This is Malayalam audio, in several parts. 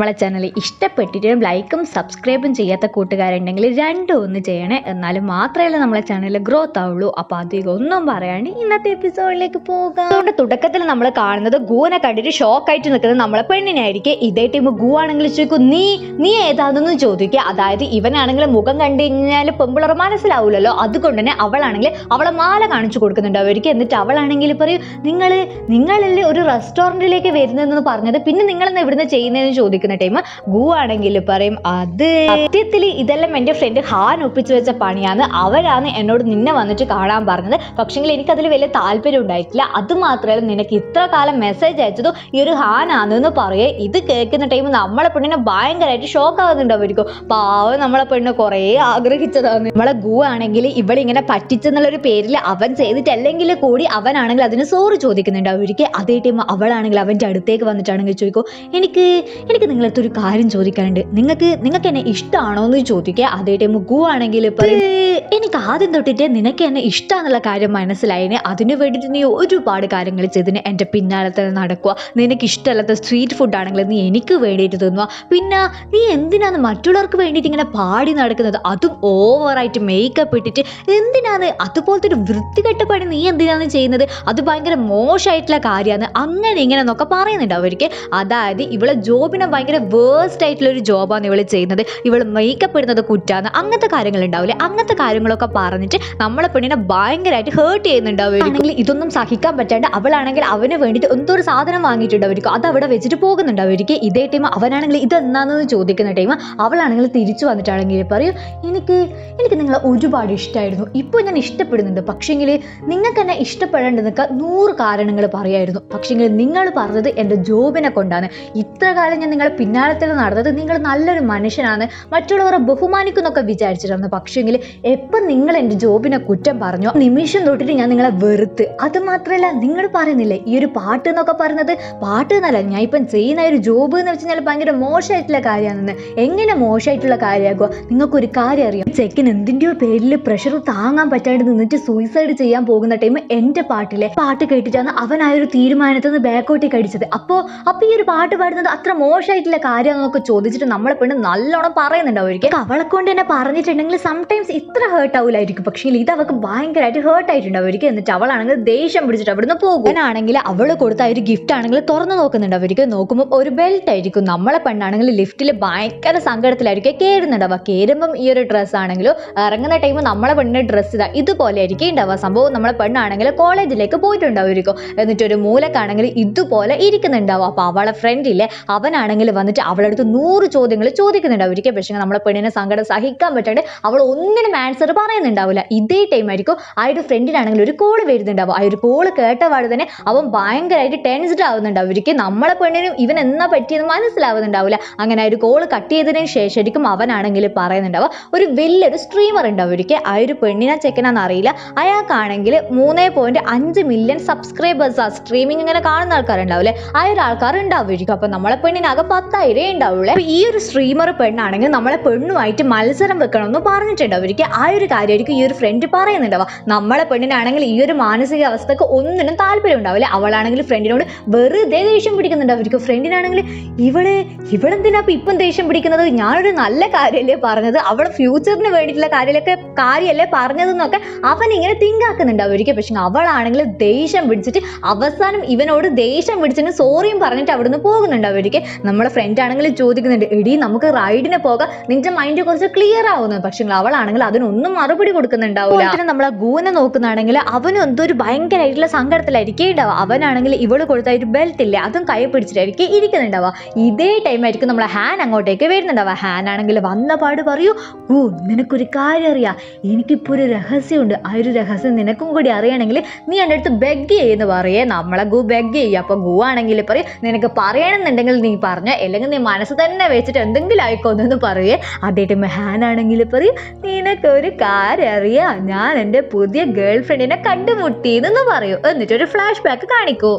നമ്മളെ ചാനൽ ഇഷ്ടപ്പെട്ടിട്ട് ലൈക്കും സബ്സ്ക്രൈബും ചെയ്യാത്ത കൂട്ടുകാരുണ്ടെങ്കിൽ രണ്ടും ഒന്ന് ചെയ്യണേ. എന്നാലും മാത്രമല്ല നമ്മളെ ചാനൽ ഗ്രോത്ത് ആവുള്ളൂ. അപ്പോൾ അധികം ഒന്നും പറയാണ്ട് ഇന്നത്തെ എപ്പിസോഡിലേക്ക് പോകാം. അതുകൊണ്ട് തുടക്കത്തിൽ നമ്മൾ കാണുന്നത് ഗുവനെ കണ്ടിട്ട് ഷോക്ക് ഷോക്കായിട്ട് നിൽക്കുന്നത് നമ്മളെ പെണ്ണിനായിരിക്കും ഇതേ ടീം ഗു ആണെങ്കിൽ ചോദിക്കും നീ നീ ഏതാണെന്ന് ചോദിക്കുക. അതായത് ഇവനാണെങ്കിലും മുഖം കണ്ടു കഴിഞ്ഞാൽ പെമ്പിളർ മനസ്സിലാവില്ലല്ലോ അതുകൊണ്ട് തന്നെ അവളാണെങ്കിൽ അവളെ മാല കാണിച്ചു കൊടുക്കുന്നുണ്ട് അവർക്ക്. എന്നിട്ട് അവളാണെങ്കിൽ പറയും നിങ്ങൾ നിങ്ങളല്ലേ ഒരു റെസ്റ്റോറന്റിലേക്ക് വരുന്നതെന്ന് പറഞ്ഞത്? പിന്നെ നിങ്ങളെന്ന് ഇവിടുന്ന് ചെയ്യുന്നതെന്ന് ചോദിക്കുന്ന ടൈം ഗു ആണെങ്കിൽ പറയും അത് സത്യത്തിൽ ഇതെല്ലാം എന്റെ ഫ്രണ്ട് ഹാൻ ഒപ്പിച്ചു വെച്ച പണിയാണ്. അവരാണ് എന്നോട് നിന്നെ വന്നിട്ട് കാണാൻ പറഞ്ഞത്. പക്ഷെങ്കിൽ എനിക്കതിൽ വലിയ താല്പര്യം ഉണ്ടായിട്ടില്ല. അത് മാത്രമല്ല നിനക്ക് ഇത്ര കാലം മെസ്സേജ് അയച്ചതും ഈ ഒരു ഹാനാണെന്ന് പറയേ. ഇത് കേൾക്കുന്ന ടൈം നമ്മളെ പെണ്ണിനെ ഭയങ്കരമായിട്ട് ഷോക്ക് ആവുന്നുണ്ട് അവർക്കും പാവം നമ്മളെ പെണ്ണ് കുറേ ആഗ്രഹിച്ചതാണ്. നമ്മളെ ഗു ആണെങ്കിൽ ഇവളിങ്ങനെ പറ്റിച്ചെന്നുള്ളൊരു പേരിൽ അവൻ ചെയ്തിട്ടല്ലെങ്കിൽ കൂടി അവനാണെങ്കിൽ അതിന് സോറി ചോദിക്കുന്നുണ്ട് അവർക്ക് അതേ ടൈം അവളാണെങ്കിൽ അവന്റെ അടുത്തേക്ക് വന്നിട്ടാണെങ്കിൽ ചോദിക്കും എനിക്ക് എനിക്ക് നിങ്ങളടുത്ത് ഒരു കാര്യം ചോദിക്കാനുണ്ട്. നിങ്ങൾക്ക് നിങ്ങൾക്ക് എന്നെ ഇഷ്ടമാണോ എന്ന് ചോദിക്കുക. അതേ ടൈം ഗു ആണെങ്കിൽ പറയും. "ഏ, എനിക്ക് ആദ്യം തൊട്ടിട്ട് നിനക്ക് എന്നെ ഇഷ്ടമാണെന്നുള്ള കാര്യം മനസ്സിലായതിന് അതിനു വേണ്ടിയിട്ട് നീ ഒരുപാട് കാര്യങ്ങൾ ചെയ്തിന്. എന്റെ പിന്നാലെ തന്നെ നടക്കുക. നിനക്ക് ഇഷ്ടമല്ലാത്ത സ്ട്രീറ്റ് ഫുഡ് ആണെങ്കിൽ നീ എനിക്ക് വേണ്ടിയിട്ട് തിന്നുക. പിന്നെ നീ എന്തിനാണ് മറ്റുള്ളവർക്ക് വേണ്ടിയിട്ട് ഇങ്ങനെ പാടി നടക്കുന്നത്? അതും ഓവറായിട്ട് മേക്കപ്പ് ഇട്ടിട്ട് എന്തിനാണ്? അതുപോലത്തെ ഒരു വൃത്തികെട്ട പണി നീ എന്തിനാണ് ചെയ്യുന്നത്? അത് ഭയങ്കര മോശമായിട്ടുള്ള കാര്യമാണ്. അങ്ങനെ ഇങ്ങനെ എന്നൊക്കെ പറയുന്നുണ്ട് അവർക്ക്. അതായത് ഇവിടെ ജോബിനെ ഭയങ്കര വേഴ്സ്റ്റ് ആയിട്ടുള്ള ഒരു ജോബാണ് ഇവൾ ചെയ്യുന്നത്. ഇവൾ മേക്കപ്പ് ഇടുന്നത് കുറ്റാന്ന് അങ്ങനത്തെ കാര്യങ്ങൾ ഉണ്ടാവില്ലേ? അങ്ങനത്തെ കാര്യങ്ങളൊക്കെ പറഞ്ഞിട്ട് നമ്മളെ പെണ്ണിനെ ഭയങ്കരമായിട്ട് ഹേർട്ട് ചെയ്യുന്നുണ്ടാവുകയാണെങ്കിൽ ഇതൊന്നും സഹിക്കാൻ പറ്റാണ്ട് അവളാണെങ്കിൽ അവന് വേണ്ടിയിട്ട് എന്തോ ഒരു സാധനം വാങ്ങിയിട്ടുണ്ടാവും. അത് അവിടെ വെച്ചിട്ട് പോകുന്നുണ്ടാവും. ഇതേ ടൈം അവനാണെങ്കിൽ ഇത് എന്താണെന്ന് ചോദിക്കുന്ന ടൈം അവളാണെങ്കിൽ തിരിച്ചു വന്നിട്ടാണെങ്കിൽ പറയും എനിക്ക് എനിക്ക് നിങ്ങളെ ഒരുപാട് ഇഷ്ടമായിരുന്നു ഇപ്പോൾ ഞാൻ ഇഷ്ടപ്പെടുന്നുണ്ട്. പക്ഷേങ്കിൽ നിങ്ങൾക്ക് എന്നെ ഇഷ്ടപ്പെടേണ്ടതൊക്കെ നൂറ് കാരണങ്ങൾ പറയായിരുന്നു. പക്ഷേങ്കിൽ നിങ്ങൾ പറഞ്ഞത് എന്റെ ജോബിനെ കൊണ്ടാണ്. ഇത്ര കാലം ഞാൻ നിങ്ങളെ പിന്നാലത്തിൽ നടന്നത് നിങ്ങൾ നല്ലൊരു മനുഷ്യനാണ്. മറ്റുള്ളവരെ ബഹുമാനിക്കുന്നൊക്കെ വിചാരിച്ചിട്ടാണ്. പക്ഷേങ്കിൽ എപ്പം നിങ്ങൾ എന്റെ ജോബിനെ കുറ്റം പറഞ്ഞു നിമിഷം തൊട്ടിട്ട് ഞാൻ നിങ്ങളെ വെറുത്ത്. അത് മാത്രമല്ല നിങ്ങൾ പറയുന്നില്ലേ ഈ ഒരു പാട്ട് എന്നൊക്കെ പറയുന്നത് പാട്ട് എന്നല്ല ഞാൻ ഇപ്പം ചെയ്യുന്ന ഒരു ജോബ് എന്ന് വെച്ച് കഴിഞ്ഞാൽ ഭയങ്കര മോശമായിട്ടുള്ള കാര്യമാണെന്ന്. എങ്ങനെ മോശമായിട്ടുള്ള കാര്യമാകുക? നിങ്ങൾക്കൊരു കാര്യം അറിയാം. ചെക്കിന് എന്തിന്റെയോ പേരിൽ പ്രഷർ താങ്ങാൻ പറ്റാണ്ട് നിന്നിട്ട് സൂയിസൈഡ് ചെയ്യാൻ പോകുന്ന ടൈം എന്റെ പാട്ടിലെ പാട്ട് കേട്ടിട്ടാണ് അവൻ ഒരു തീരുമാനത്തിൽ നിന്ന് ബാക്കോട്ടേക്ക് അടിച്ചത്. അപ്പോൾ അപ്പോൾ ഈ ഒരു പാട്ട് പാടുന്നത് അത്ര മോശമായിട്ടുള്ള എന്നൊക്കെ ചോദിച്ചിട്ട് നമ്മളെ പെണ്ണ് നല്ലോണം പറയുന്നുണ്ടാവും അവളെ കൊണ്ട് തന്നെ പറഞ്ഞിട്ടുണ്ടെങ്കിൽ സംടൈംസ് ഇത്ര ഹേർട്ട് ആവില്ലായിരിക്കും പക്ഷേ ഇത് അവൾക്ക് ഭയങ്കരമായിട്ട് ഹേർട്ട് ആയിട്ടുണ്ട് അവർക്ക് എന്നിട്ട് അവളാണെങ്കിൽ ദേഷ്യം പിടിച്ചിട്ട് അവിടുന്ന് പോകും. ആണെങ്കിൽ അവൾ കൊടുത്ത ഒരു ഗിഫ്റ്റ് ആണെങ്കിൽ തുറന്നു നോക്കുന്നുണ്ടാവും. നോക്കുമ്പോൾ ഒരു ബെൽറ്റ് ആയിരിക്കും. നമ്മളെ പെണ്ണാണെങ്കിൽ ലിഫ്റ്റിൽ ഭയങ്കര സങ്കടത്തിലായിരിക്കും. കയറുന്നുണ്ടാവുക കയറുമ്പം ഈ ഒരു ഡ്രസ്സ് ആണെങ്കിലും ഇറങ്ങുന്ന ടൈം നമ്മളെ പെണ്ണിന് ഡ്രസ്സ് ഇതാ. ഇതുപോലെ ആയിരിക്കും ഉണ്ടാവുക സംഭവം നമ്മളെ പെണ്ണാണെങ്കിൽ കോളേജിലേക്ക് പോയിട്ടുണ്ടാവുമായിരിക്കും എന്നിട്ട് ഒരു മൂലക്കാണെങ്കിൽ ഇതുപോലെ ഇരിക്കുന്നുണ്ടാവും. അപ്പോൾ അവളെ ഫ്രണ്ടില്ലേ അവനാണെങ്കിൽ വന്നിട്ട് അവളുടെ അടുത്ത് നൂറ് ചോദ്യങ്ങൾ ചോദിക്കുന്നുണ്ടാവും. പക്ഷേ നമ്മളെ പെണ്ണിനെ സങ്കടം സഹിക്കാൻ പറ്റാണ്ട് അവൾ ഒന്നിനും ആൻസർ പറയുന്നുണ്ടാവില്ല. ഇതേ ടൈം ആയിരിക്കും ആ ഒരു ഫ്രണ്ടിനാണെങ്കിൽ ഒരു കോൾ വരുന്നുണ്ടാവും ആ ഒരു കോൾ കേട്ടപാട് തന്നെ അവൻ ഭയങ്കരമായിട്ട് ടെൻസ്ഡ് ആവുന്നുണ്ടാവും. അവർക്ക് നമ്മളെ പെണ്ണിനും ഇവൻ എന്നാ പറ്റിയെന്ന് മനസ്സിലാവുന്നുണ്ടാവില്ല. അങ്ങനെ ആ ഒരു കോൾ കട്ട് ചെയ്തതിന് ശേഷമായിരിക്കും അവനാണെങ്കിൽ പറയുന്നുണ്ടാവുക. ഒരു വലിയൊരു സ്ട്രീമർ ഉണ്ടാവും. ഒരിക്കൽ ആ ഒരു പെണ്ണിനെ ചെക്കനാന്ന് അറിയില്ല. അയാൾക്കാണെങ്കിൽ മൂന്നേ പോയിന്റ് അഞ്ച് മില്യൺ സബ്സ്ക്രൈബേഴ്സ് ആ സ്ട്രീമിംഗ് ഇങ്ങനെ കാണുന്ന ആൾക്കാരുണ്ടാവില്ലേ? ആ ഒരു ആൾക്കാർ ഉണ്ടാവുമായിരിക്കും അപ്പൊ നമ്മളെ പെണ്ണിനാകെ പത്തായിരം ഉണ്ടാവുള്ളൂ. അപ്പൊ ഈ ഒരു സ്ട്രീമർ പെണ്ണാണെങ്കിൽ നമ്മളെ പെണ്ണുമായിട്ട് മത്സരം വെക്കണമെന്ന് പറഞ്ഞിട്ടുണ്ട്. അവർക്ക് ആ ഒരു കാര്യമായിരിക്കും ഈ ഒരു ഫ്രണ്ട് പറയുന്നുണ്ടാവുക നമ്മളെ പെണ്ണിനാണെങ്കിൽ ഈ ഒരു മാനസിക അവസ്ഥക്ക് ഒന്നിനും താല്പര്യം ഉണ്ടാവില്ല. അവളാണെങ്കിൽ ഫ്രണ്ടിനോട് വെറുതെ ദേഷ്യം പിടിക്കുന്നുണ്ട്. അവർക്ക് ഫ്രണ്ടിനാണെങ്കിൽ ഇവളെ ഇവളെന്തിനാ ഇപ്പൊ ഇപ്പം ദേഷ്യം പിടിക്കുന്നത്? ഞാനൊരു നല്ല കാര്യമല്ലേ പറഞ്ഞത്? അവളെ ഫ്യൂച്ചറിന് വേണ്ടിയിട്ടുള്ള കാര്യമൊക്കെ കാര്യമല്ലേ പറഞ്ഞതെന്നൊക്കെ അവൻ ഇങ്ങനെ തിങ്ക് ആക്കുന്നുണ്ട് അവർക്ക്. പക്ഷെ അവളാണെങ്കിൽ ദേഷ്യം പിടിച്ചിട്ട് അവസാനം ഇവനോട് ദേഷ്യം പിടിച്ചിട്ട് സോറിയും പറഞ്ഞിട്ട് അവിടുന്ന് പോകുന്നുണ്ട് അവർക്ക്. നമ്മളെ ഫ്രണ്ട് ആണെങ്കിൽ ചോദിക്കുന്നുണ്ട് എടി നമുക്ക് റൈഡിന് പോകാം. നിന്റെ മൈൻഡ് കുറച്ച് ക്ലിയർ ആവുന്നു. പക്ഷെ അവളാണെങ്കിൽ അതിനൊന്നും മറുപടി കൊടുക്കുന്നുണ്ടാവില്ല. പിന്നെ നമ്മളെ ഗൂനെ നോക്കുന്നാണെങ്കിൽ അവനും എന്തോ ഒരു ഭയങ്കരമായിട്ടുള്ള സങ്കടത്തിലായിരിക്കും ഉണ്ടാവുക. അവനാണെങ്കിൽ ഇവൾ കൊടുത്ത ഒരു ബെൽറ്റ് ഇല്ലേ അതും കൈ പിടിച്ചിട്ടായിരിക്കും ഇരിക്കുന്നുണ്ടാവുക. ഇതേ ടൈം ആയിരിക്കും നമ്മളെ ഹാൻ അങ്ങോട്ടേക്ക് വരുന്നുണ്ടാവുക. ഹാൻ ആണെങ്കിൽ വന്ന പാട് പറയൂ ഓ നിനക്കൊരു കാര്യം അറിയാം. എനിക്കിപ്പോൾ ഒരു രഹസ്യമുണ്ട്. ആ ഒരു രഹസ്യം നിനക്കും കൂടി അറിയണമെങ്കിൽ നീ എന്റെ അടുത്ത് ബെഗ് ചെയ്യുന്നു പറയേ. നമ്മളെ ഗു ബെഗ് ചെയ്യുക അപ്പോൾ ഗു ആണെങ്കിൽ പറയും നിനക്ക് പറയണമെന്നുണ്ടെങ്കിൽ നീ പറഞ്ഞോ അല്ലെങ്കിൽ നീ മനസ്സ് തന്നെ വെച്ചിട്ട് എന്തെങ്കിലും ആയിക്കോന്നു പറയേ. അതേ ടൈം ഹാൻ ആണെങ്കിൽ പറയും നിനക്കൊരു കാര്യം അറിയാം ഞാൻ എന്റെ പുതിയ ഗേൾ ഫ്രണ്ടിനെ കണ്ടുമുട്ടി എന്ന് പറയൂ. എന്നിട്ടൊരു ഫ്ലാഷ് ബാക്ക് കാണിക്കൂ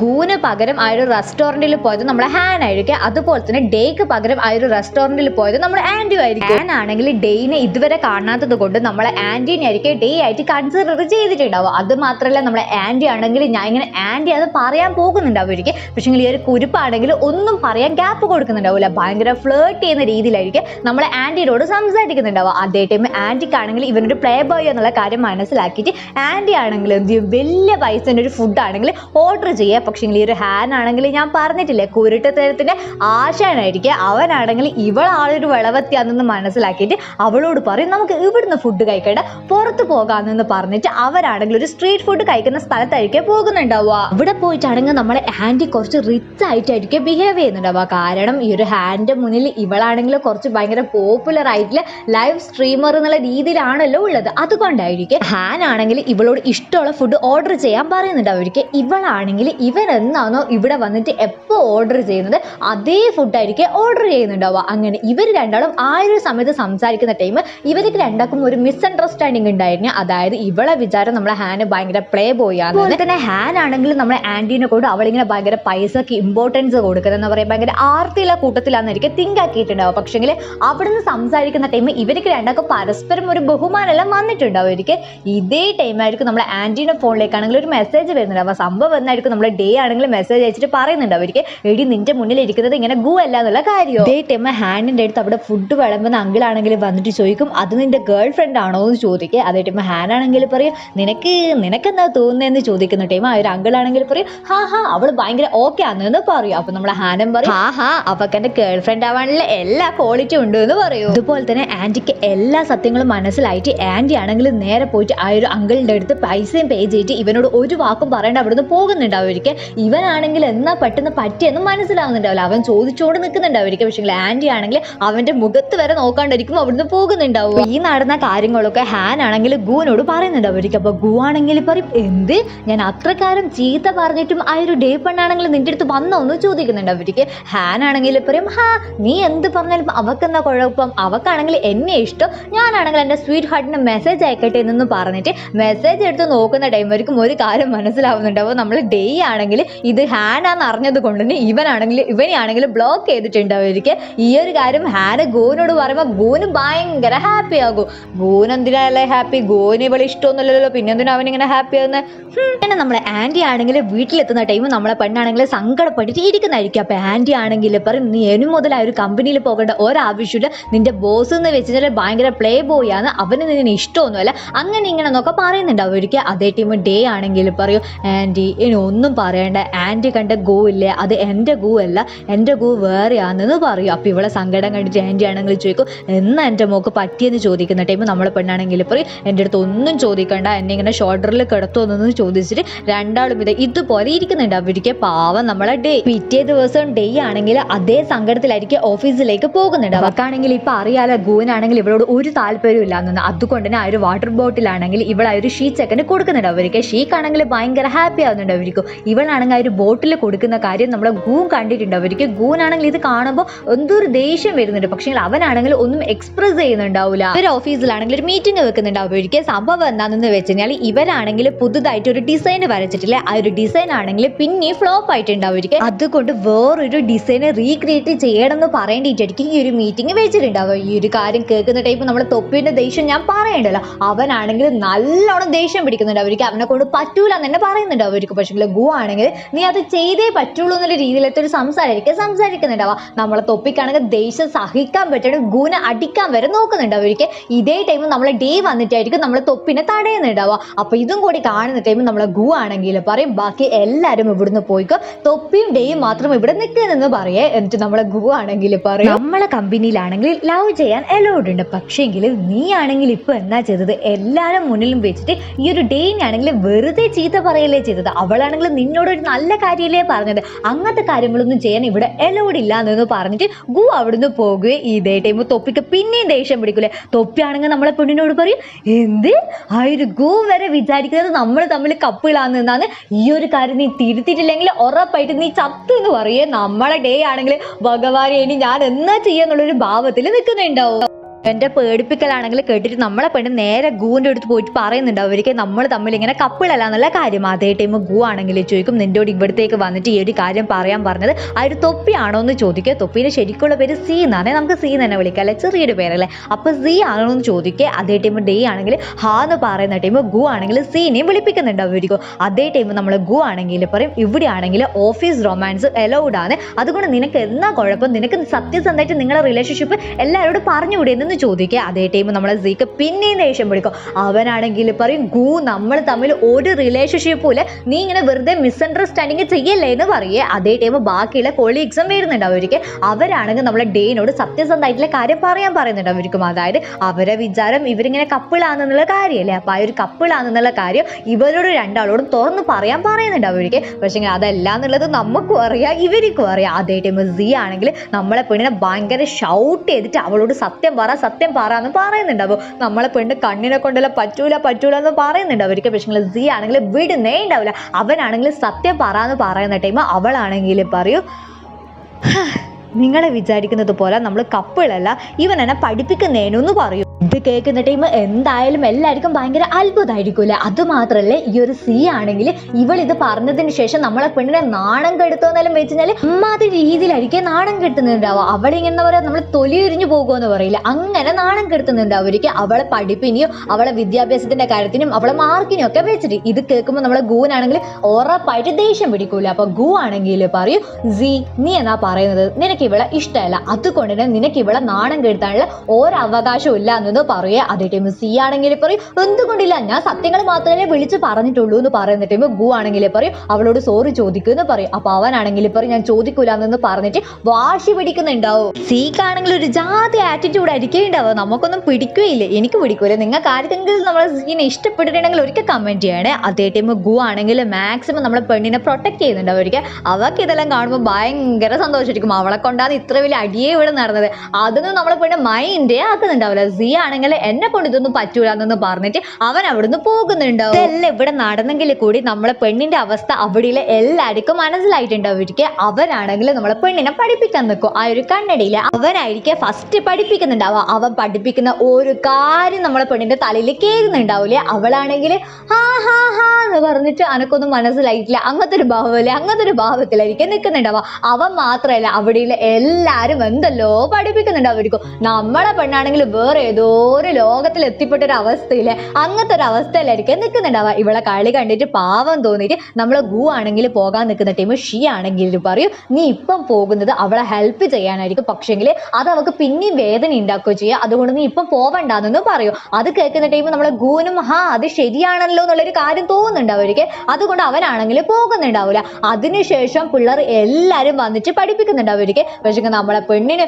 ഗൂന് പകരം ആ ഒരു റെസ്റ്റോറന്റിൽ പോയത് നമ്മളെ ഹാൻ ആയിരിക്കും. അതുപോലെ തന്നെ ഡേക്ക് പകരം ആ ഒരു റെസ്റ്റോറന്റിൽ പോയത് നമ്മുടെ ആന്റി ആയിരിക്കും. ഹാൻ ആണെങ്കിൽ ഡേയിനെ ഇതുവരെ കാണാത്തത് കൊണ്ട് നമ്മളെ ആന്റീനെ ആയിരിക്കും ഡേ ആയിട്ട് കൺസിഡർ ചെയ്തിട്ടുണ്ടാവും അത് മാത്രമല്ല നമ്മളെ ആന്റി ആണെങ്കിൽ ഞാൻ ഇങ്ങനെ ആന്റി അത് പറയാൻ പോകുന്നുണ്ടാവും ഒരിക്കൽ പക്ഷേ ഈ ഒരു കുരുപ്പാണെങ്കിൽ ഒന്നും പറയാൻ ക്യാപ്പ് കൊടുക്കുന്നുണ്ടാവില്ല ഭയങ്കര ഫ്ലേർട്ട് ചെയ്യുന്ന രീതിയിലായിരിക്കും നമ്മൾ ആന്റിയോട് സംസാരിക്കുന്നുണ്ടാവുക. അതേ ടൈം ആന്റിക്കാണെങ്കിൽ ഇവനൊരു പ്ലേ ബോയ് എന്നുള്ള കാര്യം മനസ്സിലാക്കിയിട്ട് ആന്റി ആണെങ്കിൽ എന്ത് ചെയ്യും? വലിയ പൈസന്റെ ഒരു ഫുഡ് ആണെങ്കിൽ ഓർഡർ ചെയ്യുക. പക്ഷേ ഈ ഒരു ഹാൻ ആണെങ്കിൽ ഞാൻ പറഞ്ഞിട്ടില്ലേ കുരുട്ടത്തരത്തിന്റെ ആശാനായിരിക്കുക. അവനാണെങ്കിൽ ഇവളാളൊരു വിളവത്തിയാണെന്ന് മനസ്സിലാക്കിയിട്ട് അവളോട് പറയും നമുക്ക് ഇവിടുന്ന് ഫുഡ് കഴിക്കേണ്ട പുറത്ത് പോകാമെന്ന് പറഞ്ഞിട്ട് അവരാണെങ്കിൽ ഒരു സ്ട്രീറ്റ് ഫുഡ് കഴിക്കുന്ന സ്ഥലത്തായിരിക്കും പോകുന്നുണ്ടാവുക. ഇവിടെ പോയിട്ടാണെങ്കിൽ നമ്മളെ ആന്റി കുറച്ച് റിച്ച് ആയിട്ടായിരിക്കും ബിഹേവ് ചെയ്യുന്നുണ്ടാവുക. കാരണം ഈ ഒരു ഹാൻഡ് മുന്നിൽ ഇവളാണെങ്കിൽ കുറച്ച് ഭയങ്കര പോപ്പുലർ ആയിട്ടുള്ള ലൈവ് സ്ട്രീമർ എന്നുള്ള രീതിയിലാണല്ലോ ഉള്ളത്. അതുകൊണ്ടായിരിക്കും ഹാൻ ആണെങ്കിൽ ഇവളോട് ഇഷ്ടമുള്ള ഫുഡ് ഓർഡർ ചെയ്യാൻ പറയുന്നുണ്ട്. അവർക്ക് ഇവളാണെങ്കിൽ ഇവൻ എന്നാണോ ഇവിടെ വന്നിട്ട് എപ്പോൾ ഓർഡർ ചെയ്യുന്നത് അതേ ഫുഡായിരിക്കും ഓർഡർ ചെയ്യുന്നുണ്ടാവുക. അങ്ങനെ ഇവർ രണ്ടാളും ആ ഒരു സമയത്ത് സംസാരിക്കുന്ന ടൈം ഇവർക്ക് രണ്ടാക്കും ഒരു മിസ്അണ്ടർസ്റ്റാൻഡിങ് ഉണ്ടായിരുന്നു. അതായത് ഇവളെ വിചാരം നമ്മളെ ഹാന് ഭയങ്കര പ്ലേ ബോയ് ആണ് തന്നെ ഹാൻ ആണെങ്കിൽ നമ്മളെ ആന്റീനെ കൊണ്ട് അവളിങ്ങനെ ഭയങ്കര പൈസക്ക് ഇമ്പോർട്ടൻസ് കൊടുക്കുന്നത് എന്ന് പറയാൻ ഭയങ്കര ആർത്തിയുള്ള കൂട്ടത്തിലാണെന്നായിരിക്കും തിങ്ക് ആക്കിയിട്ടുണ്ടാവുക. പക്ഷെങ്കിൽ അവിടുന്ന് സംസാരിക്കുന്ന ടൈം ഇവർക്ക് രണ്ടാൾക്ക് പരസ്പരം ഒരു ബഹുമാനമെല്ലാം വന്നിട്ടുണ്ടാവും ഇവർക്ക് ഇതേ ടൈമായിരിക്കും നമ്മളെ ഫോണിലേക്ക് ഫോണിലേക്കാണെങ്കിൽ ഒരു മെസ്സേജ് വരുന്നുണ്ടാവും സംഭവം എന്നായിരിക്കും നമ്മളെ ഡേ ആണെങ്കിൽ മെസ്സേജ് അയച്ചിട്ട് പറയുന്നുണ്ടാവും ഇവർക്ക് എടി നിന്റെ മുന്നിൽ ഇരിക്കുന്നത് ഇങ്ങനെ ഗു അല്ല എന്നുള്ള കാര്യം. ഇതേ ടൈം ഹാൻഡിന്റെ അടുത്ത് അവിടെ ഫുഡ് വിളമ്പുന്ന അങ്കിൾ ആണെങ്കിൽ വന്നിട്ട് ചോദിക്കും അത് നിന്റെ ഗേൾ ഫ്രണ്ട് ആണോ? എന്ന് ചോദിക്കുക. അതേ ടൈം ഹാൻ ആണെങ്കിൽ പറയും നിനക്ക് നിനക്കെന്താ തോന്നുന്നതെന്ന്? ചോദിക്കുന്ന ടൈം ആ ഒരു അങ്കിളാണെങ്കിൽ പറയും ഹാ ഹാ അവൾ ഭയങ്കര ഓക്കെ ആണെന്ന് പറയും. അപ്പൊ നമ്മളെ ഹാനം പറയും ഹാ ഹാ അവക്ക് എന്റെ ഗേൾ ഫ്രണ്ട് ആവാനുള്ള എല്ലാ ക്വാളിറ്റി ഉണ്ട് എന്ന് പറയൂ. അതുപോലെ തന്നെ ആന്റിക്ക് എല്ലാ സത്യങ്ങളും മനസ്സിലായിട്ട് ആന്റി ആണെങ്കിൽ നേരെ പോയിട്ട് ആ ഒരു അങ്കിളിന്റെ അടുത്ത് പൈസയും പേ ചെയ്തിട്ട് ഇവനോട് ഒരു വാക്കും പറയേണ്ട അവിടുന്ന് പോകുന്നുണ്ടാവുമായിരിക്കും. ഇവനാണെങ്കിൽ എന്നാ പെട്ടെന്ന് പറ്റിയെന്ന് മനസ്സിലാവുന്നുണ്ടാവില്ല. അവൻ ചോദിച്ചുകൊണ്ട് നിൽക്കുന്നുണ്ടാവുമായിരിക്കും. പക്ഷേ ആന്റി ആണെങ്കിൽ അവന്റെ മുഖത്ത് വരെ നോക്കാണ്ടിരിക്കും അവിടുന്ന് പോകുന്നുണ്ടാവും. ഈ നടന്ന കാര്യങ്ങളൊക്കെ ഹാൻ ആണെങ്കിൽ ഗുവിനോട് പറയുന്നുണ്ടാവുമായിരിക്കും. അപ്പൊ ഗു ആണെങ്കിൽ പറയും എന്ത്? ഞാൻ അത്രക്കാരം ചീത്ത പറഞ്ഞിട്ടും ആ ഒരു ഡേ പെണ്ണാണെങ്കിൽ നിന്റെ അടുത്ത് വന്നോ? എന്ന് ഹാൻ ആണെങ്കിൽ പറയും ഹാ നീ എന്ത് പറഞ്ഞാലും അവക്കെന്നാ കുഴപ്പം? അവക്കാണെങ്കിൽ എന്നെ ഇഷ്ടം. ഞാനാണെങ്കിൽ എന്റെ സ്വീറ്റ് ഹാർട്ടിന് മെസ്സേജ് അയക്കട്ടെ എന്നൊന്നും പറഞ്ഞിട്ട് മെസ്സേജ് എടുത്ത് നോക്കുന്ന ടൈം വரைക്കും ഒരു കാര്യം മനസ്സിലാവുന്നുണ്ടാവും നമ്മൾ ഡേ ആണെങ്കിൽ ഇത് ഹാനാന്ന് അറിഞ്ഞത് കൊണ്ട് തന്നെ ഇവനാണെങ്കിൽ ഇവനെ ആണെങ്കിൽ ബ്ലോക്ക് ചെയ്തിട്ടുണ്ട് അവർക്ക്. ഈ ഒരു കാര്യം ഹാന് ഗോനോട് പറയുമ്പോൾ ഗോന് ഭയങ്കര ഹാപ്പി ആകും. ഗോൻ എന്തിനാല്ലേ ഹാപ്പി ഗോന് ഇവളെ ഇഷ്ടമൊന്നുമില്ലല്ലോ. പിന്നെ എന്തിനാ അവനിങ്ങനെ ഹാപ്പി ആകുന്നത് പിന്നെ നമ്മളെ ആന്റി ആണെങ്കിൽ വീട്ടിലെത്തുന്ന ടൈം നമ്മളെ പെണ്ണാണെങ്കിൽ സങ്കടപ്പെട്ടിട്ട് ഇരിക്കുന്നതായിരിക്കും. അപ്പോൾ ആന്റി ആണെങ്കിൽ പറയും നീ എനും മുതൽ ആ ഒരു കമ്പനിയിൽ പോകേണ്ട ഒരാവശ്യമില്ല. നിന്റെ ബോസ് എന്ന് വെച്ചാൽ ഭയങ്കര പ്ലേ ബോയ് ആണ് അവന് നിന്നെ ഇഷ്ടമൊന്നുമല്ല. അങ്ങനെ ഇങ്ങനെ എന്നൊക്കെ പറയുന്നുണ്ട് അവർക്ക് അതേ ടീം ഡേ ആണെങ്കിൽ പറയും ആന്റി ഇനി ഒന്നും പറയണ്ട. ആന്റി കണ്ട ഗോ ഇല്ലേ? അത് എന്റെ ഗൂ അല്ല. എന്റെ ഗൂ വേറെയാണെന്ന് പറയും. അപ്പോൾ ഇവളെ സങ്കടം കണ്ടിട്ട് ആന്റി ആണെങ്കിൽ ചോദിക്കും എന്നാ എന്റെ മോക്ക് പറ്റിയെന്ന് ചോദിക്കുന്ന ടൈം നമ്മളെ പെണ്ണാണെങ്കിൽ പറയും എന്റെ അടുത്ത് ഒന്നും ചോദിക്കണ്ട. എന്നെ ഇങ്ങനെ ഷോൾഡറിൽ കിടത്തുമെന്നൊന്ന് ചോദിച്ചിട്ട് രണ്ടാളും ഇത് ഇതുപോലെ ഇരിക്കുന്നുണ്ട്. അവർക്ക് പാവം നമ്മളെ ഡേ പിറ്റേ ദിവസം ഡേ ആണെങ്കിൽ അതേ സങ്കടത്തിലായിരിക്കും ഓഫീസിലേക്ക് പോകുന്നുണ്ട് അവക്കാണെങ്കിൽ ഇപ്പൊ അറിയാലോ ഗൂനാണെങ്കിൽ ഇവളോട് ഒരു താല്പര്യവും ഇല്ലാന്ന് അതുകൊണ്ട് തന്നെ ആ ഒരു വാട്ടർ ബോട്ടിലാണെങ്കിൽ ഇവൾ ആ ഒരു ഷീ ചെക്കന് കൊടുക്കുന്നുണ്ട്. അവർക്ക് ഷീക്കാണെങ്കിൽ ഭയങ്കര ഹാപ്പി ആവുന്നുണ്ട് അവർക്ക് ഇവളാണെങ്കിൽ ആ ഒരു ബോട്ടിൽ കൊടുക്കുന്ന കാര്യം നമ്മളെ ഗൂൺ കണ്ടിട്ടുണ്ട്. അവർക്ക് ഗൂനാണെങ്കിൽ ഇത് കാണുമ്പോൾ എന്തൊരു ദേഷ്യം വരുന്നുണ്ട്. പക്ഷേ അവനാണെങ്കിൽ ഒന്നും എക്സ്പ്രസ് ചെയ്യുന്നുണ്ടാവില്ല. ഇവർ ഓഫീസിലാണെങ്കിൽ ഒരു മീറ്റിംഗ് വെക്കുന്നുണ്ട് അവർക്ക് സംഭവം എന്താണെന്ന് വെച്ച് കഴിഞ്ഞാൽ ഇവരാണെങ്കിൽ പുതുതായിട്ട് ഒരു ഡിസൈൻ വരച്ചിട്ടില്ലേ? ആ ഒരു ഡിസൈൻ ആണെങ്കിൽ പിന്നെ ഫ്ലോപ്പ് ആയിട്ടുണ്ടാവും അതുകൊണ്ട് വേറൊരു ഡിസൈൻ റീക്രിയേറ്റ് ചെയ്യണം എന്ന് പറയേണ്ടിയിട്ടായിരിക്കും ഈ ഒരു മീറ്റിംഗ് വെച്ചിട്ടുണ്ടാവുക. ഈ ഒരു കാര്യം കേൾക്കുന്ന ടൈപ്പ് നമ്മൾ തൊപ്പിന്റെ ദേഷ്യം ഞാൻ പറയണ്ടല്ലോ അവനാണെങ്കിൽ നല്ലോണം ദേഷ്യം പിടിക്കുന്നുണ്ട്. അവർക്ക് അവനെ കൊണ്ട് പറ്റൂല എന്ന് തന്നെ പറയുന്നുണ്ട്. അവർക്ക് പക്ഷേ ഗു ആണെങ്കിൽ നീ അത് ചെയ്തേ പറ്റുള്ളൂ എന്നുള്ള രീതിയിലത്തെ ഒരു സംസാരമായിരിക്കും സംസാരിക്കുന്നുണ്ടാവുക. നമ്മളെ തൊപ്പിക്കാണെങ്കിൽ ദേഷ്യം സഹിക്കാൻ പറ്റണം ഗുനെ അടിക്കാൻ വരെ നോക്കുന്നുണ്ട്. അവർക്ക് ഇതേ ടൈം നമ്മളെ ഡേ വന്നിട്ടായിരിക്കും നമ്മളെ തൊപ്പിനെ തടയുന്നുണ്ടാവുക. അപ്പൊ ഇതും കൂടി കാണുന്ന ടൈം നമ്മളെ ഗു ആണെങ്കിൽ പറയും ബാക്കി എല്ലാവരും ഇവിടുന്ന് പോയിക്കോ. തൊപ്പിയും ഡേയും മാത്രം ഇവിടെ നിൽക്കുന്നെന്ന് പറയേ എന്നിട്ട് നമ്മളെ ഗു ആണെങ്കിൽ പറയും. നമ്മളെ കമ്പനിയിലാണെങ്കിൽ ലവ് ചെയ്യാൻ അലൗഡ് ഉണ്ട്. പക്ഷേങ്കിൽ നീ ആണെങ്കിൽ ഇപ്പൊ എന്താ ചെയ്തത്? എല്ലാവരും മുന്നിലും വെച്ചിട്ട് ഈ ഒരു ഡേനെ ആണെങ്കിൽ വെറുതെ ചീത്ത പറയല്ലേ ചെയ്തത്? അവളാണെങ്കിൽ നിന്നോട് ഒരു നല്ല കാര്യമല്ലേ പറഞ്ഞത്? അങ്ങനത്തെ കാര്യങ്ങളൊന്നും ചെയ്യാൻ ഇവിടെ അലൗഡ് ഇല്ല എന്ന് പറഞ്ഞിട്ട് ഗു അവിടുന്ന് പോകുകയും ഇതേ ടൈം തൊപ്പിക്ക് പിന്നെയും ദേഷ്യം പിടിക്കൂലേ? തൊപ്പിയാണെങ്കിൽ നമ്മളെ പെണ്ണിനോട് പറയും എന്ത്? ആ ഒരു ഗു വരെ വിചാരിക്കുന്നത് നമ്മൾ തമ്മിൽ കപ്പിളാന്ന് എന്നാണ്? ഈ ഒരു കാര്യം നീ തിരുത്തിയിട്ടില്ലെങ്കിൽ ഉറപ്പായിട്ട് നീ ചത്തു എന്ന് പറയേ. നമ്മളെ ഡേ ആണെങ്കിൽ ഭഗവാനെ ഇനി ഞാൻ എന്നാ ചെയ്യാന്നുള്ളൊരു ഭാവത്തിൽ നിൽക്കുന്നുണ്ടാവും. എന്റെ പേടിപ്പിക്കലാണെങ്കിൽ കേട്ടിട്ട് നമ്മളെ പെണ്ണ് നേരെ ഗൂന്റെ അടുത്ത് പോയിട്ട് പറയുന്നുണ്ട് അവർക്ക് നമ്മൾ തമ്മിൽ ഇങ്ങനെ കപ്പിളല്ല എന്നുള്ള കാര്യം. അതേ ടൈം ഗു ആണെങ്കിൽ ചോദിക്കും നിന്നോട് ഇവിടത്തേക്ക് വന്നിട്ട് ഈ ഒരു കാര്യം പറയാൻ പറഞ്ഞത് ആ ഒരു തൊപ്പിയാണോ എന്ന് ചോദിക്കുക. തൊപ്പിന് ശരിക്കുള്ള പേര് സി എന്നാണ് നമുക്ക് സി തന്നെ വിളിക്കാം അല്ലെ? ചെറിയൊരു പേരല്ലേ. അപ്പൊ സി ആണോ എന്ന് ചോദിക്കുക. അതേ ടൈം ഡേ ആണെങ്കിൽ ഹാ എന്ന് പറയുന്ന ടൈം ഗു ആണെങ്കിൽ സീനെയും വിളിപ്പിക്കുന്നുണ്ട് അവരിക്കും അതേ ടൈം നമ്മൾ ഗു ആണെങ്കിൽ പറയും ഇവിടെ ആണെങ്കിൽ ഓഫീസ് റൊമാൻസ് അലൗഡ് ആണ്. അതുകൊണ്ട് നിനക്ക് എന്നാ കുഴപ്പം? നിനക്ക് സത്യസന്ധമായിട്ട് നിങ്ങളുടെ റിലേഷൻഷിപ്പ് എല്ലാവരോടും പറഞ്ഞുകൂടെ? ചോദിക്കുക അതേ ടൈം നമ്മളെ സീക്ക് പിന്നെയും ദേഷ്യം പിടിക്കും. അവനാണെങ്കിൽ പറയും ഗു നമ്മൾ തമ്മിൽ ഒരു റിലേഷൻഷിപ്പും ഇല്ല. നീ ഇങ്ങനെ വെറുതെ മിസ്അണ്ടർസ്റ്റാൻഡിങ് ചെയ്യല്ലേ? എന്ന് പറയേ. അതേ ടൈം ബാക്കിയുള്ള കൊളീഗ്സും വരുന്നുണ്ട് അവർക്ക് അവരാണെങ്കിൽ നമ്മളെ ഡേനോട് സത്യസന്ധമായിട്ടുള്ള കാര്യം പറയാൻ പറയുന്നുണ്ട് അവർക്കും അതായത് അവരെ വിചാരം ഇവരിങ്ങനെ കപ്പിളാണെന്നുള്ള കാര്യമല്ലേ അപ്പോൾ ആ ഒരു കപ്പിളാണെന്നുള്ള കാര്യം ഇവരോട് രണ്ടാളോടും തുറന്ന് പറയാൻ പറയുന്നുണ്ട് അവർക്ക് പക്ഷേ അതല്ല എന്നുള്ളത് നമുക്കും അറിയാം ഇവർക്കും അറിയാം. അതേ ടൈം സി ആണെങ്കിൽ നമ്മളെ പെണ്ണിനെ ഭയങ്കര ഷൗട്ട് ചെയ്തിട്ട് അവളോട് സത്യം പറ സത്യം പറ എന്ന് പറയുന്നുണ്ട് നമ്മളെ പെണ്ണ് കണ്ണിനെ കൊണ്ടല്ല പറ്റൂല പറ്റൂല എന്ന് പറയുന്നുണ്ട്. അവർക്ക് പക്ഷേ സി ആണെങ്കിൽ വിടുന്നേ നേണ്ടാവില്ല അവനാണെങ്കിൽ സത്യം പറ എന്ന് പറയുന്ന ടൈം അവളാണെങ്കിൽ പറയൂ. നിങ്ങളെ വിചാരിക്കുന്നത് പോലെ നമ്മൾ കപ്പിളല്ല ഇവൻ എന്നെ പഠിപ്പിക്കുന്നേനു എന്ന് പറയും. ഇത് കേൾക്കുന്ന ടൈം എന്തായാലും എല്ലാവർക്കും ഭയങ്കര അത്ഭുതമായിരിക്കൂല അത് മാത്രല്ലേ ഈ ഒരു സി ആണെങ്കിൽ ഇവൾ ഇത് പറഞ്ഞതിന് ശേഷം നമ്മളെ പെണ്ണിനെ നാണം കെടുത്തോന്നെല്ലാം വെച്ച് കഴിഞ്ഞാൽ അമ്മാതി രീതിയിലായിരിക്കും നാണം കെടുത്തുന്നുണ്ടാവുക. അവളെ ഇങ്ങനെ പറയാ നമ്മൾ തൊലി ഉരിഞ്ഞു പോകുമെന്ന് പറയില്ല. അങ്ങനെ നാണം കെടുത്തുന്നുണ്ടാവുമായിരിക്കും അവളെ പഠിപ്പിനെയും അവളെ വിദ്യാഭ്യാസത്തിന്റെ കാര്യത്തിനും അവളെ മാർക്കിനും ഒക്കെ വെച്ചിട്ട് ഇത് കേൾക്കുമ്പോൾ നമ്മളെ ഗൂനാണെങ്കിൽ ഉറപ്പായിട്ട് ദേഷ്യം പിടിക്കൂല. അപ്പൊ ഗു ആണെങ്കിൽ പറയൂ സി നീ എന്നാ പറയുന്നത്? നിനക്ക് ഇവളെ ഇഷ്ടമല്ല. അതുകൊണ്ട് തന്നെ നിനക്ക് ഇവളെ നാണം കെടുത്താനുള്ള ഒരവകാശവും ഇല്ല എന്നത് പറയുക അതേ ടൈം സി ആണെങ്കിൽ പറയും. എന്തുകൊണ്ടില്ല ഞാൻ സത്യങ്ങൾ മാത്രമേ വിളിച്ച് പറഞ്ഞിട്ടുള്ളൂ എന്ന് പറയുന്ന ടൈം ഗു ആണെങ്കിൽ പറയും. അവളോട് സോറി ചോദിക്കുമെന്ന് പറയും. അപ്പൊ അവനാണെങ്കിൽ പറയും ഞാൻ ചോദിക്കൂല എന്ന് പറഞ്ഞിട്ട് വാശി പിടിക്കുന്നുണ്ടാവും. സീക്കാണെങ്കിൽ ഒരു ജാതി ആറ്റിറ്റ്യൂഡ് ആയിരിക്കും നമുക്കൊന്നും പിടിക്കുകയില്ല എനിക്ക് പിടിക്കൂല. നിങ്ങൾക്ക് ആർക്കെങ്കിലും നമ്മളെ സീനെ ഇഷ്ടപ്പെട്ടിട്ടുണ്ടെങ്കിൽ ഒരിക്കൽ കമന്റ് ചെയ്യണേ. അതേ ടൈം ഗു ആണെങ്കിൽ മാക്സിമം നമ്മളെ പെണ്ണിനെ പ്രൊട്ടക്ട് ചെയ്യുന്നുണ്ടാവും ഒരിക്കൽ. അവർക്ക് ഇതെല്ലാം കാണുമ്പോൾ ഭയങ്കര സന്തോഷമായിരിക്കും അവളെ കൊണ്ടാണ് ഇത്ര വലിയ അടിയെ ഇവിടെ നടന്നത്. അതൊന്നും നമ്മളെ പെണ്ണ് മൈൻഡേ ആക്കുന്നുണ്ടാവില്ല. സി ആണെങ്കിൽ എന്നെ കൊണ്ട് ഇതൊന്നും പറ്റൂല എന്നൊന്ന് പറഞ്ഞിട്ട് അവൻ അവിടുന്ന് പോകുന്നുണ്ടാവും. ഇതെല്ലാം ഇവിടെ നടന്നെങ്കിൽ കൂടി നമ്മളെ പെണ്ണിന്റെ അവസ്ഥ അവിടെയുള്ള എല്ലാവർക്കും മനസ്സിലായിട്ടുണ്ട് അവർക്ക് അവരാണെങ്കിൽ നമ്മളെ പെണ്ണിനെ പഠിപ്പിക്കാൻ നിൽക്കും. ആ ഒരു കണ്ണടിയിൽ അവനായിരിക്കും ഫസ്റ്റ് പഠിപ്പിക്കുന്നുണ്ടാവുക. അവൻ പഠിപ്പിക്കുന്ന ഒരു കാര്യം നമ്മളെ പെണ്ണിന്റെ തലയിൽ കേറുന്നുണ്ടാവില്ലേ. അവളാണെങ്കിൽ ഹാ ഹാ ഹാ എന്ന് പറഞ്ഞിട്ട് അനക്കൊന്നും മനസ്സിലായിട്ടില്ല. അങ്ങനത്തെ ഒരു ഭാവമല്ലേ? അങ്ങനത്തെ ഒരു ഭാവത്തിലായിരിക്കും നിൽക്കുന്നുണ്ടാവുക. അവൻ മാത്രമല്ല അവിടെയുള്ള എല്ലാവരും എന്തല്ലോ പഠിപ്പിക്കുന്നുണ്ടാവും നമ്മളെ പെണ്ണാണെങ്കിൽ വേറെ ഏതോ ഒരു ലോകത്തിൽ എത്തിപ്പെട്ട ഒരു അവസ്ഥയിൽ അങ്ങനത്തെ ഒരു അവസ്ഥയിലായിരിക്കും നിൽക്കുന്നുണ്ടാവുക. ഇവളെ കളി കണ്ടിട്ട് പാവം തോന്നിയിട്ട് നമ്മളെ ഗു ആണെങ്കിൽ പോകാൻ നിൽക്കുന്ന ടീം ഷീ ആണെങ്കിൽ പറയും നീ ഇപ്പം പോകുന്നത് അവളെ ഹെൽപ്പ് ചെയ്യാനായിരിക്കും. പക്ഷേങ്കിൽ അത് അവൾക്ക് പിന്നെയും വേദന ഉണ്ടാക്കുകയോ ചെയ്യുക അതുകൊണ്ട് നീ ഇപ്പം പോവണ്ടെന്ന് പറയും. അത് കേൾക്കുന്ന ടൈം നമ്മളെ ഗുവിനും ഹാ അത് ശരിയാണല്ലോ എന്നുള്ളൊരു കാര്യം തോന്നുന്നുണ്ട് അതുകൊണ്ട് അവനാണെങ്കിൽ പോകുന്നുണ്ടാവില്ല അതിനുശേഷം പിള്ളേർ എല്ലാവരും വന്നിട്ട് പഠിപ്പിക്കുന്നുണ്ട് അവർക്ക് പക്ഷേ നമ്മളെ പെണ്ണിന്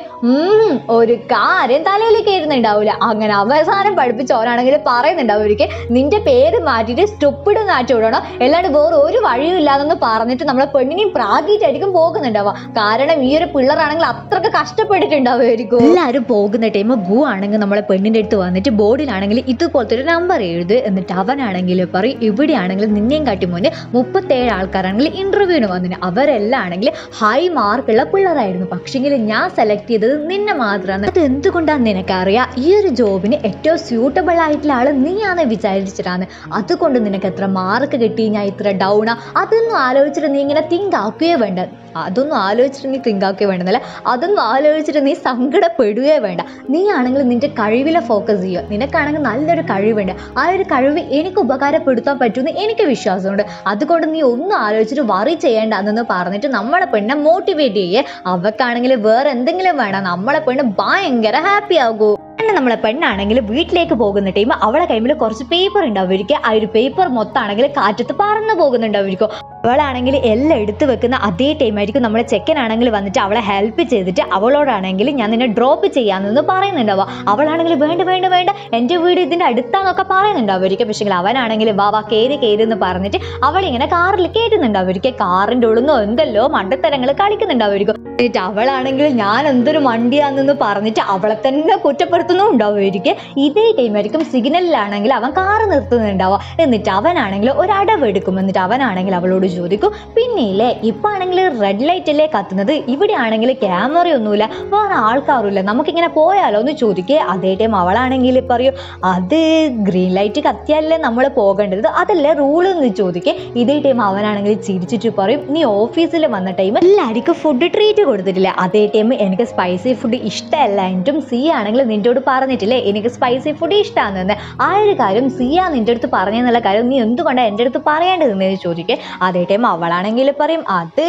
ഒരു കാര്യം തലയിൽ കയറുന്നുണ്ടാവില്ല അങ്ങനെ അവസാനം പഠിപ്പിച്ച പഠിപ്പിച്ചവരാണെങ്കിൽ പറയുന്നുണ്ട് അവർക്ക് നിന്റെ പേര് മാറ്റിയിട്ട് സ്റ്റുപ്പിഡ് മാറ്റി വിടണം. അല്ലാണ്ട് വേറെ ഒരു വഴിയും ഇല്ലാതെന്ന് പറഞ്ഞിട്ട് നമ്മളെ പെണ്ണിനെയും പ്രാഗിയിട്ടായിരിക്കും പോകുന്നുണ്ടാവുക. കാരണം ഈ ഒരു പിള്ളേരാണെങ്കിൽ അത്രയ്ക്ക് കഷ്ടപ്പെട്ടിട്ടുണ്ടാവുമായിരിക്കും. എല്ലാവരും പോകുന്ന ടൈം ഗു ആണെങ്കിൽ നമ്മളെ പെണ്ണിന്റെ അടുത്ത് വന്നിട്ട് ബോർഡിലാണെങ്കിൽ ഇതുപോലത്തെ ഒരു നമ്പർ എഴുത് എന്നിട്ട് അവനാണെങ്കിൽ പറയും ഇവിടെയാണെങ്കിൽ നിന്നെയും കാട്ടി മുന്നേ മുപ്പത്തേഴ് ആൾക്കാരാണെങ്കിൽ ഇന്റർവ്യൂവിന് വന്നിന്. അവരെല്ലാം ആണെങ്കിൽ ഹൈ മാർക്കുള്ള പിള്ളേരായിരുന്നു. പക്ഷേങ്കിൽ ഞാൻ സെലക്ട് ചെയ്തത് നിന്നെ മാത്രമാണ് അത് എന്തുകൊണ്ടാണ് നിനക്കറിയാം? ഈ ഒരു ജോബിന് ഏറ്റവും സ്യൂട്ടബിൾ ആയിട്ടുള്ള ആൾ നീയാന്ന് വിചാരിച്ചിട്ടാണ്. അതുകൊണ്ട് നിനക്ക് എത്ര മാർക്ക് കിട്ടി? ഞാൻ ഇത്ര ഡൗണാ അതൊന്നും ആലോചിച്ചിട്ട് നീ ഇങ്ങനെ തിങ്ക് ആക്കുകയോ വേണ്ട. അതൊന്നും ആലോചിച്ചിട്ട് നീ തിങ്ക് ആക്കുകയോ വേണ്ടെന്നല്ല അതൊന്നും ആലോചിച്ചിട്ട് നീ സങ്കടപ്പെടുകയോ വേണ്ട. നീ ആണെങ്കിൽ നിന്റെ കഴിവിലെ ഫോക്കസ് ചെയ്യുക. നിനക്കാണെങ്കിൽ നല്ലൊരു കഴിവുണ്ട് ആ ഒരു കഴിവ് എനിക്ക് ഉപകാരപ്പെടുത്താൻ പറ്റുമെന്ന് എനിക്ക് വിശ്വാസമുണ്ട്. അതുകൊണ്ട് നീ ഒന്നും ആലോചിച്ചിട്ട് വറി ചെയ്യേണ്ട എന്ന് പറഞ്ഞിട്ട് നമ്മളെ പെണ്ണെ മോട്ടിവേറ്റ് ചെയ്യേ. അവക്കാണെങ്കിൽ വേറെ എന്തെങ്കിലും വേണം. നമ്മളെ പെണ്ണ് ഭയങ്കര ഹാപ്പി ആകൂ. പിന്നെ നമ്മളെ പെണ്ണാണെങ്കിൽ വീട്ടിലേക്ക് പോകുന്ന ടൈം അവളെ കൈമിൽ കുറച്ച് പേപ്പർ ഉണ്ടാവുമായിരിക്കും. ആ ഒരു പേപ്പർ മൊത്തമാണെങ്കിൽ കാറ്റത്ത് പറന്നു പോകുന്നുണ്ടാവുമായിരിക്കും. അവളാണെങ്കിൽ എല്ലാം എടുത്തു വെക്കുന്ന അതേ ടൈം ആയിരിക്കും. നമ്മളെ ചെക്കനാണെങ്കിൽ വന്നിട്ട് അവളെ ഹെൽപ്പ് ചെയ്തിട്ട് അവളോടാണെങ്കിൽ ഞാൻ നിന്നെ ഡ്രോപ്പ് ചെയ്യാമെന്ന് പറയുന്നുണ്ടാവുക. അവളാണെങ്കിൽ വേണ്ട വേണ്ട വേണ്ട. എന്റെ വീട് ഇതിന്റെ അടുത്താന്നൊക്കെ പറയുന്നുണ്ടാവുമായിരിക്കും. പക്ഷേ അവനാണെങ്കിൽ വാ വാ കയറി കയറി എന്ന് പറഞ്ഞിട്ട് അവളിങ്ങനെ കാറിൽ കയറ്റുന്നുണ്ടാവുമായിരിക്കും കാറിന്റെ ഉള്ളുന്നോ എന്തല്ലോ മണ്ടത്തരങ്ങൾ കളിക്കുന്നുണ്ടാവുമായിരിക്കും. എന്നിട്ട് അവളാണെങ്കിൽ ഞാൻ എന്തൊരു മണ്ടിയാന്നെന്ന് പറഞ്ഞിട്ട് അവളെ തന്നെ കുറ്റപ്പെടുത്തുന്നു ഉണ്ടാവുമായിരിക്കും ഇതേ ടൈമായിരിക്കും സിഗ്നലിലാണെങ്കിൽ അവൻ കാറ് നിർത്തുന്നുണ്ടാവുക. എന്നിട്ട് അവനാണെങ്കിൽ ഒരു അടവെടുക്കും. എന്നിട്ട് അവനാണെങ്കിൽ അവളോട് ചോദിക്കും പിന്നെയില്ലേ ഇപ്പം ആണെങ്കിൽ റെഡ് ലൈറ്റ് അല്ലേ കത്തുന്നത്? ഇവിടെ ആണെങ്കിൽ ക്യാമറ ഒന്നുമില്ല. വേറെ ആൾക്കാരുമില്ല. നമുക്കിങ്ങനെ പോയാലോ? എന്ന് ചോദിക്കുക അതേ ടൈം അവളാണെങ്കിൽ പറയും അത് ഗ്രീൻ ലൈറ്റ് കത്തിയാലല്ലേ നമ്മൾ പോകേണ്ടത്? അതല്ലേ റൂൾ എന്ന് ചോദിക്കുക ഇതേ ടൈം അവനാണെങ്കിൽ ചിരിച്ചിട്ട് പറയും നീ ഓഫീസിൽ വന്ന ടൈം എല്ലാവർക്കും ഫുഡ് ട്രീറ്റ് കൊടുത്തിട്ടില്ല. അതേ ടൈം എനിക്ക് സ്പൈസി ഫുഡ് ഇഷ്ടമല്ല. എന്നിട്ടും സി ആണെങ്കിൽ നിന്റെയോട് പറഞ്ഞിട്ടില്ലേ? എനിക്ക് സ്പൈസി ഫുഡ് ഇഷ്ടമാണെന്ന് ആ ഒരു കാര്യം സിയ നിന്റെ അടുത്ത് പറഞ്ഞെന്നുള്ള കാര്യം നീ എന്തുകൊണ്ടാണ് എന്റെ അടുത്ത് പറയേണ്ടതെന്ന് ചോദിക്കുക അതേ ടൈം അവളാണെങ്കിൽ പറയും അത്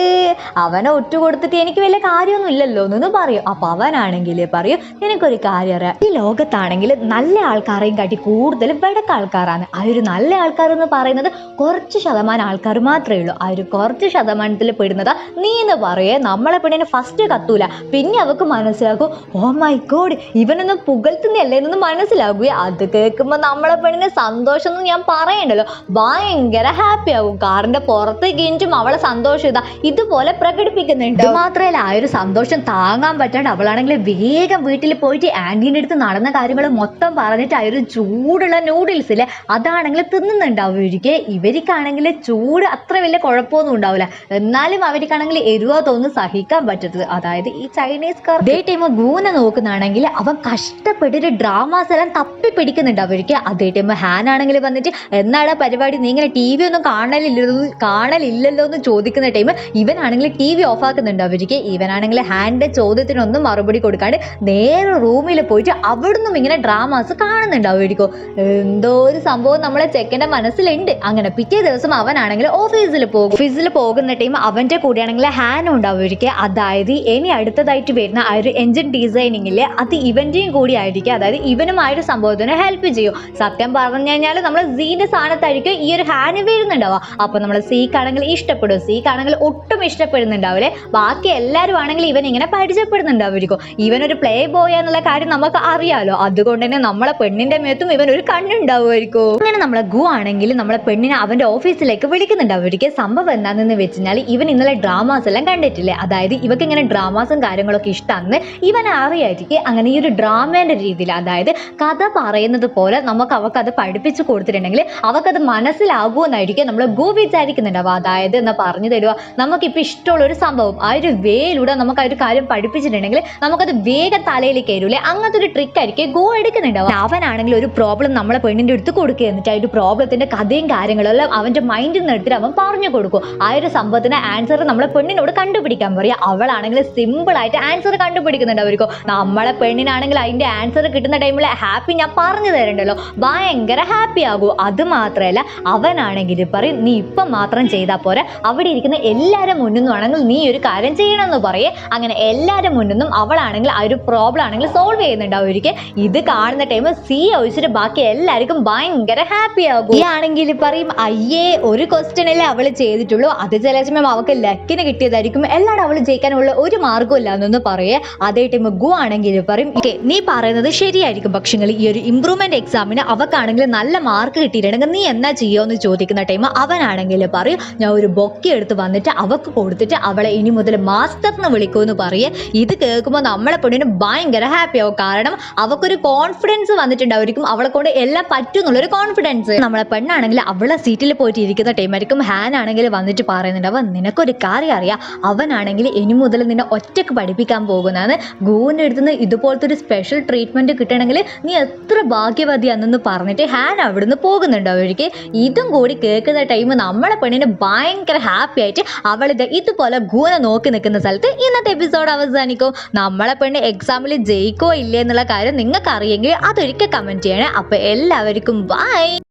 അവനെ ഒറ്റ കൊടുത്തിട്ട് എനിക്ക് വലിയ കാര്യമൊന്നും ഇല്ലല്ലോ എന്നൊന്നും പറയും. അപ്പോൾ അവനാണെങ്കിൽ പറയും നിനക്കൊരു കാര്യം അറിയാം. ഈ ലോകത്താണെങ്കിൽ നല്ല ആൾക്കാരെയും കാട്ടി കൂടുതൽ വെടക്ക ആൾക്കാരാണ്. ആ ഒരു നല്ല ആൾക്കാർ എന്ന് പറയുന്നത് കുറച്ച് ശതമാനം ആൾക്കാർ മാത്രമേ ഉള്ളൂ. ആ ഒരു കുറച്ച് ശതമാനത്തിൽ പെടുന്നതാ നീ എന്ന് പറയേ. നമ്മളെ പെണ്ണിന് ഫസ്റ്റ് കത്തൂല. പിന്നെ അവൾക്ക് മനസ്സിലാക്കും ഓ മൈ ഗോഡ് ഇവനൊന്നും പുകഴ്ത്തുന്നല്ലേ എന്നൊന്ന് മനസ്സിലാകൂ അത് കേൾക്കുമ്പോൾ നമ്മളെ പെണ്ണിന് സന്തോഷം എന്ന് ഞാൻ പറയണ്ടല്ലോ. ഭയങ്കര ഹാപ്പി ആകും കാറിന്റെ പുറത്ത് ഗിഞ്ചും അവളെ സന്തോഷം ഇതാ. ഇതുപോലെ പ്രകടിപ്പിക്കുന്നുണ്ട്. മാത്രമല്ല ആ ഒരു സന്തോഷം താങ്ങാൻ പറ്റാണ്ട് അവളാണെങ്കിൽ വേഗം വീട്ടിൽ പോയിട്ട് ആന്റീന്റെ അടുത്ത് നടന്ന കാര്യങ്ങൾ മൊത്തം പറഞ്ഞിട്ട് ആ ഒരു ചൂടുള്ള നൂഡിൽസ് ഇല്ലേ അതാണെങ്കിൽ തിന്നുന്നുണ്ടാവും. ഇവർക്ക് ഇവർക്കാണെങ്കിൽ ചൂട് അത്ര വലിയ കുഴപ്പമൊന്നും ഉണ്ടാവില്ല. എന്നാലും അവർക്കാണെങ്കിൽ എരിവോ തോന്നുന്നു സഹിക്കാൻ പറ്റരുത് അതായത് ഈ ചൈനീസ് കാർ ഡേ ടൈം ഗൂന നോക്കുന്നതാണെങ്കിൽ അവൻ കഷ്ടപ്പെട്ടിട്ട് ഡ്രാമാസ് എല്ലാം തപ്പി പിടിക്കുന്നുണ്ട്. അവർക്ക് അതേ ടൈം ഹാൻ ആണെങ്കിൽ വന്നിട്ട് എന്നാണ് പരിപാടി? നീ ഇങ്ങനെ ടി വി ഒന്നും കാണലില്ലല്ലോ കാണലില്ലല്ലോ എന്ന് ചോദിക്കുന്ന ടൈം ഇവനാണെങ്കിൽ ടി വി ഓഫ് ആക്കുന്നുണ്ട്. അവർക്ക് ഇവനാണെങ്കിൽ ഹാൻഡ് ചോദ്യത്തിനൊന്നും മറുപടി കൊടുക്കാണ്ട് നേരെ റൂമിൽ പോയിട്ട് അവിടുന്നും ഇങ്ങനെ ഡ്രാമാസ് കാണുന്നുണ്ട്. അവർക്ക് എന്തോ ഒരു സംഭവം നമ്മളെ ചെക്കന്റെ മനസ്സിലുണ്ട്. അങ്ങനെ പിറ്റേ ദിവസം അവനാണെങ്കിൽ ഓഫീസിൽ പോകും. ഓഫീസിൽ പോകുന്ന ടൈം അവന്റെ കൂടെയാണെങ്കിൽ ഹാനും ഉണ്ടാവുമായിരിക്കും അതായത് ഇനി അടുത്തതായിട്ട് വരുന്ന ആ ഒരു എൻജിൻ ഡിസൈനിങ്ങിൽ അത് ഇവന്റെയും കൂടി ആയിരിക്കും. അതായത് ഇവനും ആ ഒരു സംഭവത്തിന് ഹെൽപ്പ് ചെയ്യും. സത്യം പറഞ്ഞു കഴിഞ്ഞാൽ നമ്മൾ സീന്റെ സ്ഥാനത്തായിരിക്കും ഈ ഒരു ഹാന് വരുന്നുണ്ടാവുക. അപ്പോൾ നമ്മൾ സീക്കാണെങ്കിൽ ഇഷ്ടപ്പെടും. സീക്കാണെങ്കിൽ ഒട്ടും ഇഷ്ടപ്പെടുന്നുണ്ടാവില്ലേ? ബാക്കി എല്ലാവരും ആണെങ്കിൽ ഇവൻ ഇങ്ങനെ പരിചയപ്പെടുന്നുണ്ടാവുമായിരിക്കും. ഇവൻ ഒരു പ്ലേ ബോയ് എന്നുള്ള കാര്യം നമുക്ക് അറിയാമല്ലോ അതുകൊണ്ട് തന്നെ നമ്മളെ പെണ്ണിന്റെ മേത്തും ഇവൻ ഒരു കണ്ണുണ്ടാവുമായിരിക്കും. അങ്ങനെ നമ്മളെ ഗു ആണെങ്കിൽ നമ്മളെ പെണ്ണിനെ അവന്റെ ഓഫീസിലേക്ക് വിളിക്കുന്നുണ്ടാവുമായിരിക്കും. സംഭവം എന്താണെന്ന് വെച്ച് കഴിഞ്ഞാൽ ഇവൻ ഇന്നലെ ഡ്രാമാസ് എല്ലാം കണ്ടിട്ടില്ലേ? അതായത് ഇവക്ക് ഇങ്ങനെ ഡ്രാമാസും കാര്യങ്ങളൊക്കെ ഇഷ്ടമാണ് ഇവൻ അറിയായിരിക്കും അങ്ങനെ ഈ ഒരു ഡ്രാമേന്റെ രീതിയിൽ അതായത് കഥ പറയുന്നത് പോലെ നമുക്ക് അവക്കത് പഠിപ്പിച്ചു കൊടുത്തിട്ടുണ്ടെങ്കിൽ അവക്കത് മനസ്സിലാകുമെന്നായിരിക്കും നമ്മൾ ഗോ വിചാരിക്കുന്നുണ്ടാവുക. അതായത് എന്നാ പറഞ്ഞു തരുക നമുക്കിപ്പോൾ ഇഷ്ടമുള്ള ഒരു സംഭവം ആ ഒരു വേയിലൂടെ നമുക്ക് ആ ഒരു കാര്യം പഠിപ്പിച്ചിട്ടുണ്ടെങ്കിൽ നമുക്കത് വേഗം തലയിൽ കയറൂലേ അങ്ങനത്തെ ഒരു ട്രിക്ക് ആയിരിക്കും ഗോ എടുക്കുന്നുണ്ടാവും അവനാണെങ്കിൽ ഒരു പ്രോബ്ലം നമ്മളെ പെണ്ണിന്റെ അടുത്ത് കൊടുക്കുക. എന്നിട്ട് ആ ഒരു പ്രോബ്ലത്തിന്റെ കഥയും കാര്യങ്ങളും എല്ലാം അവന്റെ മൈൻഡിൽ നിന്ന് എടുത്തിട്ട് അവൻ പറഞ്ഞു കൊടുക്കും. ആ ഒരു സംഭവത്തിന് ആൻസർ നമ്മളെ പെണ്ണിനോട് കണ്ടുപിടിക്കാൻ പറയാം അവളാണെങ്കിൽ സിമ്പിൾ ആയിട്ട് ആൻസർ കണ്ടുപിടിക്കുന്നുണ്ട് അവർക്ക്. നമ്മളെ പെണ്ണിനാണെങ്കിൽ അതിന്റെ ആൻസർ കിട്ടുന്ന ടൈമിൽ ഹാപ്പി ഞാൻ പറഞ്ഞു തരണ്ടല്ലോ. ഭയങ്കര ഹാപ്പി ആകൂ അത് മാത്രമല്ല അവനാണെങ്കിൽ പറയും നീ ഇപ്പം മാത്രം ചെയ്താൽ പോരെ. അവിടെ ഇരിക്കുന്ന എല്ലാവരും മുന്നിൽ ആണെങ്കിൽ നീ ഒരു കാര്യം ചെയ്യണം എന്ന് പറയേ. അങ്ങനെ എല്ലാവരും മുന്നിൽ നിന്നും അവളാണെങ്കിൽ ആ ഒരു പ്രോബ്ലം ആണെങ്കിൽ സോൾവ് ചെയ്യുന്നുണ്ട് അവർക്ക്. ഇത് കാണുന്ന ടൈം സി ഒഴിച്ചിട്ട് ബാക്കി എല്ലാവർക്കും ഭയങ്കര ഹാപ്പി ആകും. ഈ ആണെങ്കിൽ പറയും അയ്യേ ഒരു ക്വസ്റ്റ്യൻ അല്ലേ അവൾ ചെയ്തിട്ടുള്ളൂ. അത് ചില സമയം അവൾക്ക് ലക്കിന് കിട്ടിയതായിരിക്കും. എല്ലാവരും അവൾ ജയിക്കാനുള്ള ഒരു മാർഗവും ഇല്ല എന്നൊന്ന് പറയേ. അതേ ടൈം ഗു ആണെങ്കിൽ പറയും ഓക്കെ നീ പറയുന്നത് ശരിയായിരിക്കും. പക്ഷേ ഈ ഒരു ഇമ്പ്രൂവ്മെന്റ് എക്സാമിന് അവക്കാണെങ്കിൽ നല്ല മാർക്ക് കിട്ടിയിട്ടുണ്ടെങ്കിൽ നീ എന്നാ ചെയ്യുമെന്ന് ചോദിക്കുന്ന ടൈം അവനാണെങ്കിൽ പറയും ഞാൻ ഒരു ബൊക്കെ എടുത്ത് വന്നിട്ട് അവക്ക് കൊടുത്തിട്ട് അവളെ ഇനി മുതൽ മാസ്റ്റർ എന്ന് വിളിക്കുമെന്ന് പറയേ. ഇത് കേൾക്കുമ്പോൾ നമ്മളെ പൊണ്ണിന് ഭയങ്കര ഹാപ്പി ആവും. കാരണം അവക്കൊരു കോൺഫിഡൻസ് വന്നിട്ടുണ്ടായിരിക്കും അവളെ കൊണ്ട് എല്ലാം പറ്റും എന്നുള്ളൊരു കോൺഫിഡൻസ് നമ്മളെ പെണ്ണാണെങ്കിൽ അവളെ സീറ്റിൽ പോയിട്ട് ഇരിക്കുന്ന ടൈമായിരിക്കും ഹാൻ ആണെങ്കിൽ വന്നിട്ട് പറയുന്നുണ്ട് അവൻ നിനക്കൊരു കാര്യം അറിയാം. അവനാണെങ്കിൽ ഇനി മുതൽ നിന്നെ ഒറ്റയ്ക്ക് പഠിപ്പിക്കാൻ പോകുന്നതാണ്. ഗൂവിന്റെ അടുത്ത് നിന്ന് ഇതുപോലത്തെ ഒരു സ്പെഷ്യൽ ട്രീറ്റ്മെന്റ് കിട്ടണമെങ്കിൽ നീ എത്ര ഭാഗ്യവതിയാണെന്ന് പറഞ്ഞിട്ട് ഹാൻ അവിടുന്ന് പോകുന്നുണ്ട് അവർക്ക്. ഇതും കൂടി കേൾക്കുന്ന ടൈം നമ്മളെ പെണ്ണിന് ഭയങ്കര ഹാപ്പി ആയിട്ട് അവളിത് ഇതുപോലെ ഗൂനെ നോക്കി നിൽക്കുന്ന സ്ഥലത്ത് ഇന്നത്തെ എപ്പിസോഡ് അവസാനിക്കും. നമ്മളെ പെണ്ണ് എക്സാമിൽ ജയിക്കോ ഇല്ലേ എന്നുള്ള കാര്യം നിങ്ങൾക്ക് അറിയെങ്കിൽ അതൊരിക്കൽ കമന്റ് ചെയ്യണേ. അപ്പോൾ എല്ലാവർക്കും ബൈ